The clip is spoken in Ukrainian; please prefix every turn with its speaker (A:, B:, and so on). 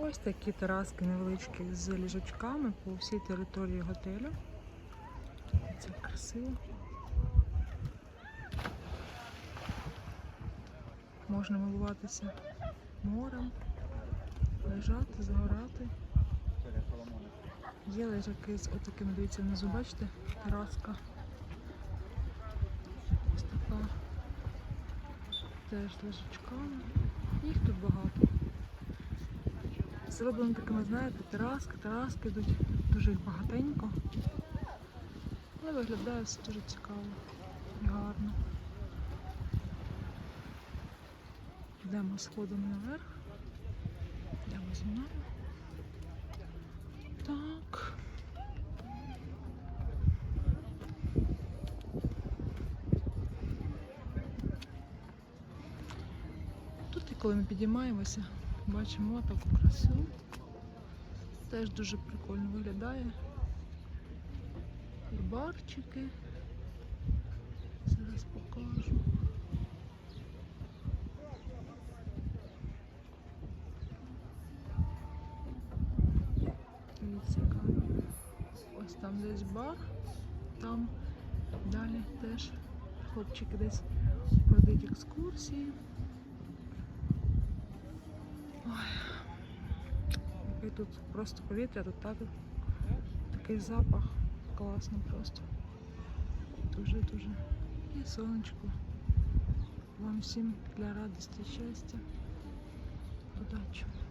A: Ось такі тераски невеличкі з ліжачками по всій території готелю. Це красиво. Можна милуватися морем, лежати, загорати. Є лежаки з отакими, дивіться, внизу, бачите, тераска. Ось така. Теж лежачками. Їх тут багато. Зроблено такими, знаєте, тераски, тераски йдуть дуже їх багатенько. Але виглядає все дуже цікаво і гарно. Йдемо сходом наверх. Йдемо зі мною. Так. Тут, і коли ми підіймаємося, бачимо таку красу. Теж дуже прикольно виглядає. І барчики. Зараз покажу. Яка. Ось там десь бар, там далі теж хлопчики десь продають екскурсії. Ой. Який тут просто повітря, тут так, такий запах. Класно просто. Дуже-дуже. І сонечко. Вам всім для радості, щастя. Удачі. Дуже гарно.